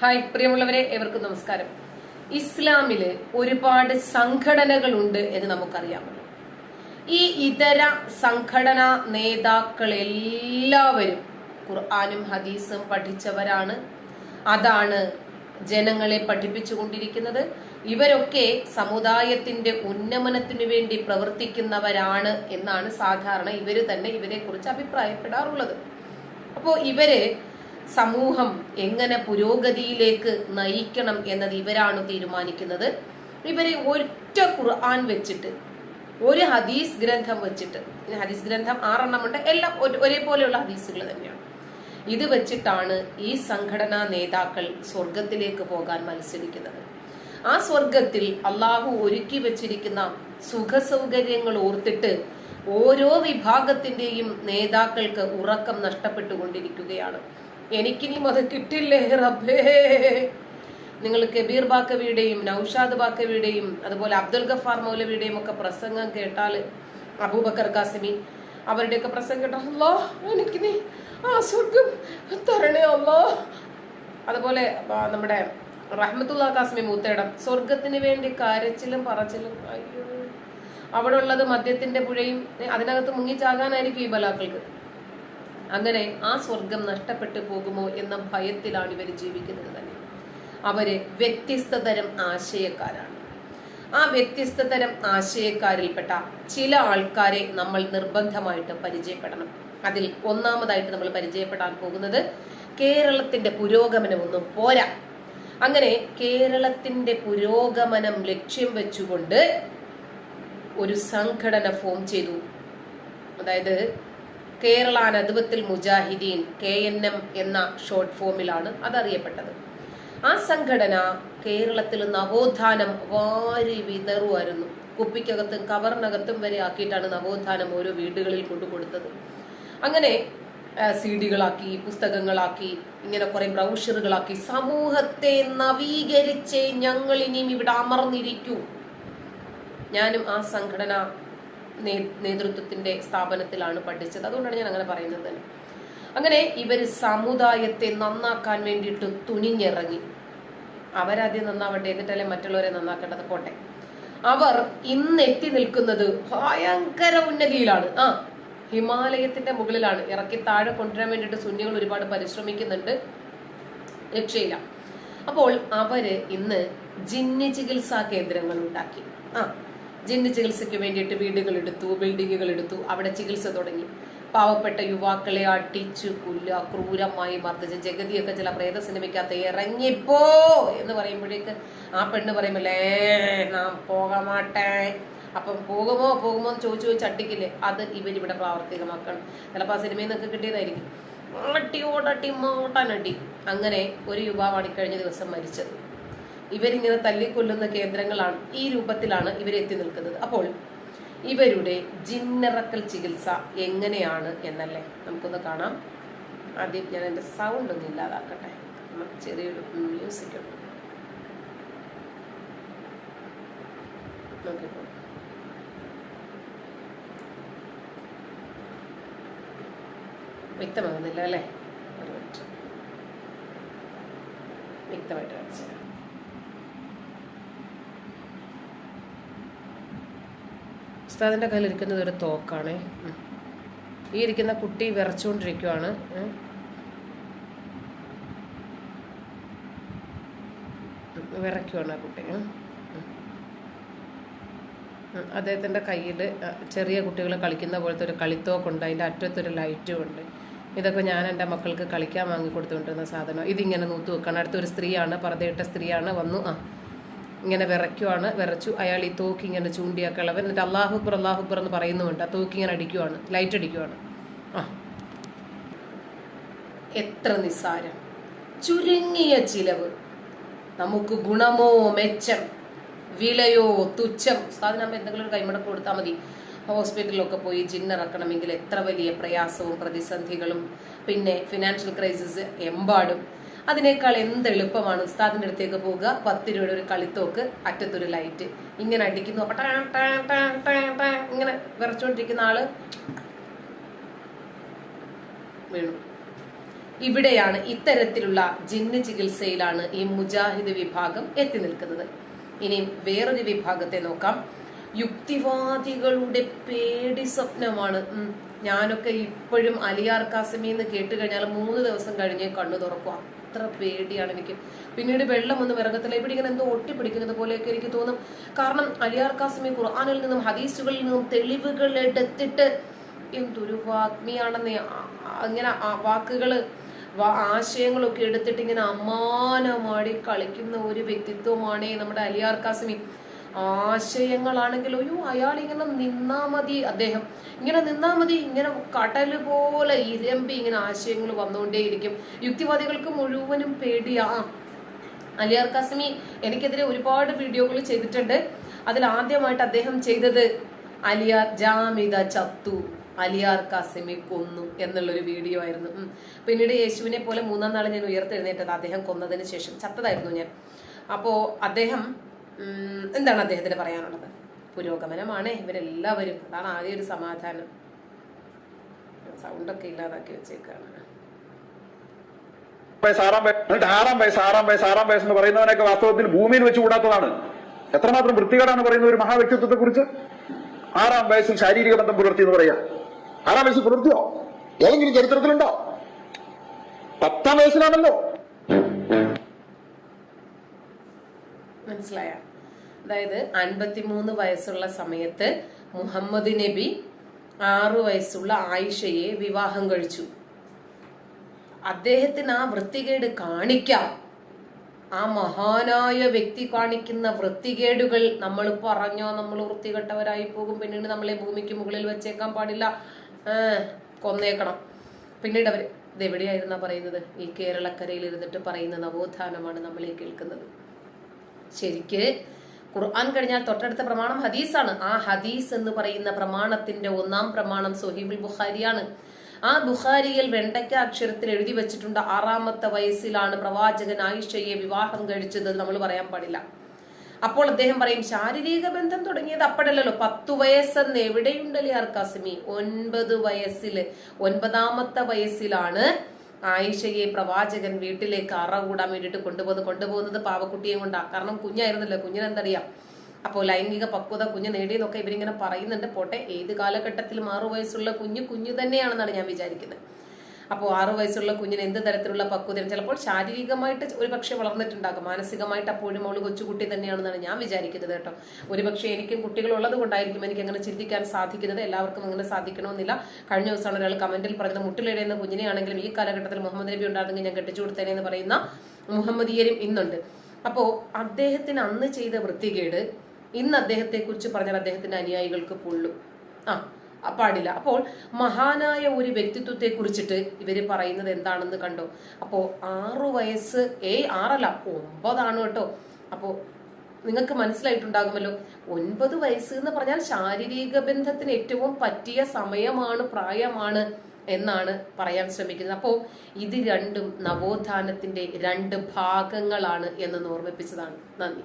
Hi പ്രിയമുള്ളവരെ ഏവർക്കും നമസ്കാരം. ഇസ്ലാമിൽ ഒരുപാട് സംഘടനകളുണ്ട് എന്ന് നമുക്കറിയാമല്ലോ ഈ ഇതര സംഘടനാ നേതാക്കൾ എല്ലാവരും ഖുർആാനും ഹദീസും പഠിച്ചവരാണ്. അതാണ് ജനങ്ങളെ പഠിപ്പിച്ചുകൊണ്ടിരിക്കുന്നത്. ഇവരൊക്കെ സമുദായത്തിന്റെ ഉന്നമനത്തിനു വേണ്ടി പ്രവർത്തിക്കുന്നവരാണ് എന്നാണ് സാധാരണ ഇവർ തന്നെ ഇവരെ കുറിച്ച് അഭിപ്രായപ്പെടാറുള്ളത്. അപ്പോ ഇവർ സമൂഹം എങ്ങനെ പുരോഗതിയിലേക്ക് നയിക്കണം എന്നത് ഇവരാണ് തീരുമാനിക്കുന്നത്. ഇവരെ ഒറ്റ ഖുർആൻ വെച്ചിട്ട് ഒരു ഹദീസ് ഗ്രന്ഥം വെച്ചിട്ട് ഹദീസ് ഗ്രന്ഥം ആറെണ്ണമുണ്ട് എല്ലാം ഒരേപോലെയുള്ള ഹദീസുകൾ തന്നെയാണ്. ഇത് വെച്ചിട്ടാണ് ഈ സംഘടനാ നേതാക്കൾ സ്വർഗത്തിലേക്ക് പോകാൻ മത്സരിക്കുന്നത്. ആ സ്വർഗത്തിൽ അള്ളാഹു ഒരുക്കി വെച്ചിരിക്കുന്ന സുഖ സൗകര്യങ്ങൾ ഓർത്തിട്ട് ഓരോ വിഭാഗത്തിന്റെയും നേതാക്കൾക്ക് ഉറക്കം നഷ്ടപ്പെട്ടുകൊണ്ടിരിക്കുകയാണ്. എനിക്കിനി അത് കിട്ടില്ലേ റബ്ബേ? നിങ്ങൾ കബീർ ബാക്കവിയുടെയും നൌഷാദ് ബാക്കവിയുടെയും അതുപോലെ അബ്ദുൽ ഗഫാർ മൗലവിയുടെയും ഒക്കെ പ്രസംഗം കേട്ടാൽ അബൂബക്കർ കാസിമി അവരുടെയൊക്കെ പ്രസംഗം അല്ലോ എനിക്ക് നീ ആ സ്വർഗം തരണേ അല്ലോ. അതുപോലെ നമ്മുടെ റഹ്മത്തുള്ള കാസ്മി മൂത്തേടം സ്വർഗത്തിന് വേണ്ടി കരച്ചിലും പറച്ചിലും അയ്യോ. അവിടെ ഉള്ളത് മദ്യത്തിന്റെ പുഴയും അതിനകത്ത് മുങ്ങിച്ചാകാനായിരിക്കും ഈ ബലാക്കൾക്ക്. അങ്ങനെ ആ സ്വർഗം നഷ്ടപ്പെട്ടു പോകുമോ എന്ന ഭയത്തിലാണ് ഇവർ ജീവിക്കുന്നത് തന്നെ. അവർ വ്യത്യസ്ത തരം ആശയക്കാരാണ്. ആ വ്യത്യസ്ത തരം ആശയക്കാരിൽപ്പെട്ട ചില ആൾക്കാരെ നമ്മൾ നിർബന്ധമായിട്ട് പരിചയപ്പെടണം. അതിൽ ഒന്നാമതായിട്ട് നമ്മൾ പരിചയപ്പെടാൻ പോകുന്നത് കേരളത്തിന്റെ പുരോഗമനമൊന്നും പോരാ. അങ്ങനെ കേരളത്തിന്റെ പുരോഗമനം ലക്ഷ്യം വെച്ചുകൊണ്ട് ഒരു സംഘടന ഫോം ചെയ്തു. അതായത് Kerala Mujahideen K N M എന്ന ഷോർട്ട് ഫോമിലാണ് അതറിയപ്പെട്ടത്. ആ സംഘടന കേരളത്തിൽ നവോത്ഥാനം വാരി വിതറുമായിരുന്നു കുപ്പിക്കകത്തും കവറിനകത്തും വരെ ആക്കിയിട്ടാണ് നവോത്ഥാനം ഓരോ വീടുകളിൽ കൊണ്ടു കൊടുത്തത് അങ്ങനെ സി ഡികളാക്കി പുസ്തകങ്ങളാക്കി ഇങ്ങനെ കുറെ ബ്രൗഷറുകളാക്കി സമൂഹത്തെ നവീകരിച്ച് ഞങ്ങൾ ഇനിയും ഇവിടെ അമർന്നിരിക്കൂ. ഞാനും ആ സംഘടന നേതൃത്വത്തിന്റെ സ്ഥാപനത്തിലാണ് പഠിച്ചത്. അതുകൊണ്ടാണ് ഞാൻ അങ്ങനെ പറയുന്നത് തന്നെ. അങ്ങനെ ഇവർ സമുദായത്തെ നന്നാക്കാൻ വേണ്ടിയിട്ട് തുനിഞ്ഞിറങ്ങി. അവരാദ്യം നന്നാവട്ടെ എന്നിട്ടല്ലേ മറ്റുള്ളവരെ നന്നാക്കേണ്ടത്? പോട്ടെ. അവർ ഇന്ന് എത്തി നിൽക്കുന്നത് ഭയങ്കര ഉന്നതിയിലാണ്. ആ ഹിമാലയത്തിന്റെ മുകളിലാണ്. ഇറക്കി താഴെ കൊണ്ടുവരാൻ വേണ്ടിയിട്ട് സുന്നികൾ ഒരുപാട് പരിശ്രമിക്കുന്നുണ്ട്. രക്ഷയില്ല. അപ്പോൾ അവർ ഇന്ന് ജിന്നി ചികിത്സാ കേന്ദ്രങ്ങൾ ഉണ്ടാക്കി. ആ ജിന്ന് ചികിത്സയ്ക്ക് വേണ്ടിയിട്ട് വീടുകൾ എടുത്തു ബിൽഡിങ്ങുകൾ എടുത്തു അവിടെ ചികിത്സ തുടങ്ങി. പാവപ്പെട്ട യുവാക്കളെ അടിച്ചു കുല്ല ക്രൂരമായി മർദ്ദിച്ച് ജഗതിയൊക്കെ ചില പ്രേത സിനിമയ്ക്കകത്ത് ഇറങ്ങിപ്പോ എന്ന് പറയുമ്പോഴേക്ക് ആ പെണ്ണ് പറയുമല്ലേ നാം പോകമാട്ടെ അപ്പം പോകുമോ പോകുമോ എന്ന് ചോദിച്ചു ചോദിച്ച് അട്ടിക്കില്ലേ അത് ഇവരിവിടെ പ്രാവർത്തികമാക്കണം. ചിലപ്പോൾ ആ സിനിമയിൽ നിന്നൊക്കെ കിട്ടിയതായിരിക്കും. മോട്ടനടി അങ്ങനെ ഒരു യുവാവാണ് ഇക്കഴിഞ്ഞ ദിവസം മരിച്ചത്. ഇവരിങ്ങനെ തല്ലിക്കൊല്ലുന്ന കേന്ദ്രങ്ങളാണ് ഈ രൂപത്തിലാണ് ഇവരെത്തി നിൽക്കുന്നത്. അപ്പോൾ ഇവരുടെ ജിന്നിറക്കൽ ചികിത്സ എങ്ങനെയാണ് എന്നല്ലേ നമുക്കൊന്ന് കാണാം. ആദ്യം ഞാൻ എന്റെ സൗണ്ട് ഒന്ന് ഇല്ലാതാക്കട്ടെ. ചെറിയൊരു മ്യൂസിക് ഉണ്ട്. വ്യക്തമാകുന്നില്ല അല്ലേ? ഒരു മിനിറ്റ്. വ്യക്തമായിട്ട് തരാം. കയ്യിലിരിക്കുന്നത് ഒരു തോക്കാണ്. ഈ ഇരിക്കുന്ന കുട്ടി വിറച്ചുകൊണ്ടിരിക്കുവാണ്. വിറയ്ക്കുവാണ് ആ കുട്ടി. അദ്ദേഹത്തിന്റെ കയ്യിൽ ചെറിയ കുട്ടികൾ കളിക്കുന്ന പോലത്തെ ഒരു കളിത്തോക്കുണ്ട്. അതിന്റെ അറ്റത്തൊരു ലൈറ്റും ഉണ്ട്. ഇതൊക്കെ ഞാൻ എന്റെ മക്കൾക്ക് കളിക്കാൻ വാങ്ങി കൊടുത്തുകൊണ്ടിരുന്ന സാധനം. ഇതിങ്ങനെ നൂത്ത് വെക്കണം. അടുത്തൊരു സ്ത്രീയാണ് പറതയിട്ട സ്ത്രീയാണ് വന്നു. ആ. ഇങ്ങനെ വിറയ്ക്കുവാണ് വിറച്ചു. അയാൾ ഈ തോക്ക് ഇങ്ങനെ ചൂണ്ടിയ കിളവൻ എന്നിട്ട് അള്ളാഹുബർ അള്ളാഹുബർ എന്ന് പറയുന്നുമുണ്ട് ആ തോക്ക് ഇങ്ങനെ അടിക്കുവാണ് ലൈറ്റ് അടിക്കുവാണ്. ആ. എത്ര നിസ്സാരം. ചുരുങ്ങിയ ചിലവ്. നമുക്ക് ഗുണമോ മെച്ചം വിലയോ തുച്ഛം. സാധനം എന്തെങ്കിലും ഒരു കൈമടക്ക് കൊടുത്താൽ മതി. ഹോസ്പിറ്റലിലൊക്കെ പോയി ജിന്നിറക്കണമെങ്കിൽ എത്ര വലിയ പ്രയാസവും പ്രതിസന്ധികളും പിന്നെ ഫിനാൻഷ്യൽ ക്രൈസിസ് എമ്പാടും. അതിനേക്കാൾ എന്ത് എളുപ്പമാണ് ഉസ്താദിന്റെ അടുത്തേക്ക് പോവുക? പത്ത് രൂപയുടെ ഒരു കളിത്തോക്ക് അറ്റത്തൊരു ലൈറ്റ് ഇങ്ങനെ അടിക്കുന്നു. ടാ, ടാ, ടാ, ടാ, ടാ, ഇങ്ങനെ വിറച്ചുകൊണ്ടിരിക്കുന്ന ആൾ വീണു. ഇവിടെയാണ് ഇത്തരത്തിലുള്ള ജിന്ന് ചികിത്സയിലാണ് ഈ മുജാഹിദ് വിഭാഗം എത്തി നിൽക്കുന്നത്. ഇനിയും വേറൊരു വിഭാഗത്തെ നോക്കാം. യുക്തിവാദികളുടെ പേടി സ്വപ്നമാണ്. ഞാനൊക്കെ ഇപ്പോഴും അലിയാർ കാസിമി എന്ന് കേട്ട് കഴിഞ്ഞാൽ മൂന്ന് ദിവസം കഴിഞ്ഞേ കണ്ണു തുറക്കും അത്ര പേടിയാണ് എനിക്ക്. പിന്നീട് വെള്ളം ഒന്ന് വിറകത്തില്ല. ഇവിടെ ഇങ്ങനെ എന്തോ ഒട്ടിപ്പിടിക്കുന്നത് പോലെയൊക്കെ എനിക്ക് തോന്നും. കാരണം അലിയാർ കാസിമി ഖുർആാനിൽ നിന്നും ഹദീസുകളിൽ നിന്നും തെളിവുകൾ എടുത്തിട്ട് എന്തൊരു വാഗ്മിയാണെന്ന്. അങ്ങനെ വാക്കുകൾ ആശയങ്ങളൊക്കെ എടുത്തിട്ട് ഇങ്ങനെ അമ്മാനമാടി കളിക്കുന്ന ഒരു വ്യക്തിത്വമാണ് നമ്മുടെ അലിയാർ കാസിമി ആശയങ്ങളാണെങ്കിൽ അയ്യോ അയാൾ ഇങ്ങനെ നിന്നാ മതി അദ്ദേഹം. ഇങ്ങനെ നിന്നാ മതി. ഇങ്ങനെ കടൽ പോലെ ഇരമ്പി ഇങ്ങനെ ആശയങ്ങൾ വന്നുകൊണ്ടേയിരിക്കും. യുക്തിവാദികൾക്ക് മുഴുവനും പേടിയാ. അലിയർ കാസിമി എനിക്കെതിരെ ഒരുപാട് വീഡിയോകൾ ചെയ്തിട്ടുണ്ട്. അതിൽ ആദ്യമായിട്ട് അദ്ദേഹം ചെയ്തത് അലിയാർ ജാമിത ചത്തു അലിയാർ കാസിമി കൊന്നു എന്നുള്ളൊരു വീഡിയോ ആയിരുന്നു. പിന്നീട് യേശുവിനെ പോലെ മൂന്നാം നാൾ ഞാൻ ഉയർത്തെഴുന്നേറ്റത് അദ്ദേഹം കൊന്നതിന് ശേഷം ചത്തതായിരുന്നു ഞാൻ. അപ്പോ അദ്ദേഹം എന്താണ് അദ്ദേഹത്തിന് പറയാനുള്ളത്? പുരോഗമനമാണ് ഇവരെല്ലാവരും. അതാണ് ആദ്യ ഒരു സമാധാനം. സൗണ്ടൊക്കെ ഇല്ലാതാക്കി വെച്ചേക്കാണ്. എന്ന് പറയുന്നവനൊക്കെ വാസ്തവത്തിൽ ഭൂമിയിൽ വെച്ച് കൂടാത്തതാണ്. എത്രമാത്രം വൃത്തികേടാണ് പറയുന്ന ഒരു മഹാവ്യക്തിത്വത്തെ കുറിച്ച് ആറാം വയസ്സിൽ ശാരീരിക ബന്ധം പുലർത്തി എന്ന് പറയാ. ആറാം വയസ്സിൽ പുലർത്തിയോ? ഏതെങ്കിലും ചരിത്രത്തിലുണ്ടോ? പത്താം വയസ്സിലാണല്ലോ. മനസ്സിലായ. അതായത് അൻപത്തിമൂന്ന് വയസ്സുള്ള സമയത്ത് മുഹമ്മദ് നബി ആറു വയസ്സുള്ള ആയിഷയെ വിവാഹം കഴിച്ചു. അദ്ദേഹത്തിന് ആ വൃത്തികേട് കാണിക്കാം. ആ മഹാനായ വ്യക്തി കാണിക്കുന്ന വൃത്തികേടുകൾ നമ്മൾ പറഞ്ഞോ നമ്മൾ വൃത്തികെട്ടവരായി പോകും പിന്നീട് നമ്മളെ ഭൂമിക്ക് മുകളിൽ വെച്ചേക്കാൻ പാടില്ല കൊന്നേക്കണം. പിന്നീട് അവർ ഇതെവിടെയായിരുന്നാ പറയുന്നത്? ഈ കേരളക്കരയിൽ ഇരുന്നിട്ട് പറയുന്ന നവോത്ഥാനമാണ് നമ്മളെ കേൾക്കുന്നത്. ശരിക്ക് ഖുർആൻ കഴിഞ്ഞാൽ തൊട്ടടുത്ത പ്രമാണം ഹദീസാണ്. ആ ഹദീസ് എന്ന് പറയുന്ന പ്രമാണത്തിന്റെ ഒന്നാം പ്രമാണം സൊഹീബുൽ ബുഖാരിയാണ്. ആ ബുഖാരിയിൽ വെണ്ടയ്ക്ക അക്ഷരത്തിൽ എഴുതി വെച്ചിട്ടുണ്ട്. ആറാമത്തെ വയസ്സിലാണ് പ്രവാചകൻ ആയിഷയെ വിവാഹം കഴിച്ചത് നമ്മൾ പറയാൻ പാടില്ല. അപ്പോൾ അദ്ദേഹം പറയും ശാരീരിക ബന്ധം തുടങ്ങിയത് അപ്പടല്ലല്ലോ പത്തു വയസ്സെന്ന് എവിടെയുണ്ടല്ലേ ആർക്കാസിമി ഒൻപത് വയസ്സിൽ ഒൻപതാമത്തെ വയസ്സിലാണ് ആയിഷയെ പ്രവാചകൻ വീട്ടിലേക്ക് അറ കൂടാൻ വേണ്ടിയിട്ട് കൊണ്ടുപോകുന്നത് കൊണ്ടുപോകുന്നത് പാവക്കുട്ടിയെ കൊണ്ടാ. കാരണം കുഞ്ഞായിരുന്നല്ലോ കുഞ്ഞിനെന്തറിയാം? അപ്പോൾ ലൈംഗിക പക്വത കുഞ്ഞ് നേടിയെന്നൊക്കെ ഇവരിങ്ങനെ പറയുന്നുണ്ട്. പോട്ടെ ഏത് കാലഘട്ടത്തിലും ആറു വയസ്സുള്ള കുഞ്ഞ് കുഞ്ഞു തന്നെയാണെന്നാണ് ഞാൻ വിചാരിക്കുന്നത്. അപ്പോൾ ആറു വയസ്സുള്ള കുഞ്ഞിന് എന്ത് തരത്തിലുള്ള പക്വത ചിലപ്പോൾ ശാരീരികമായിട്ട് ഒരു പക്ഷേ വളർന്നിട്ടുണ്ടാകും. മാനസികമായിട്ട് അപ്പോഴും അവൾ കൊച്ചുകുട്ടി തന്നെയാണെന്നാണ് ഞാൻ വിചാരിക്കുന്നത് കേട്ടോ. ഒരു പക്ഷേ എനിക്കും കുട്ടികളുള്ളത് കൊണ്ടായിരിക്കും എനിക്ക് അങ്ങനെ ചിന്തിക്കാൻ സാധിക്കുന്നത്. എല്ലാവർക്കും അങ്ങനെ സാധിക്കണമെന്നില്ല. കഴിഞ്ഞ ദിവസമാണ് ഒരാൾ കമന്റിൽ പറഞ്ഞത് മുട്ടിലിടയുന്ന കുഞ്ഞിനെയാണെങ്കിലും ഈ കാലഘട്ടത്തിൽ മുഹമ്മദ് നബി ഉണ്ടായിരുന്നെങ്കിൽ ഞാൻ കെട്ടിച്ചു കൊടുത്തേനെ എന്ന് പറയുന്ന മുഹമ്മദീയരും ഇന്നുണ്ട്. അപ്പോ അദ്ദേഹത്തിന് അന്ന് ചെയ്ത വൃത്തികേട് ഇന്ന് അദ്ദേഹത്തെ കുറിച്ച് പറഞ്ഞാൽ അദ്ദേഹത്തിന്റെ അനുയായികൾക്ക് പൊള്ളും. ആ, പാടില്ല. അപ്പോൾ മഹാനായ ഒരു വ്യക്തിത്വത്തെ കുറിച്ചിട്ട് ഇവർ പറയുന്നത് എന്താണെന്ന് കണ്ടോ? അപ്പോൾ ആറു വയസ്സ് ഏയ് ആറല്ല ഒമ്പതാണ് കേട്ടോ. അപ്പോൾ നിങ്ങൾക്ക് മനസ്സിലായിട്ടുണ്ടാകുമല്ലോ ഒൻപത് വയസ്സ് എന്ന് പറഞ്ഞാൽ ശാരീരിക ബന്ധത്തിന് ഏറ്റവും പറ്റിയ സമയമാണ് പ്രായമാണ് എന്നാണ് പറയാൻ ശ്രമിക്കുന്നത്. അപ്പോൾ ഇത് രണ്ടും നവോത്ഥാനത്തിന്റെ രണ്ട് ഭാഗങ്ങളാണ് എന്ന് ഓർമ്മിപ്പിച്ചതാണ്. നന്ദി.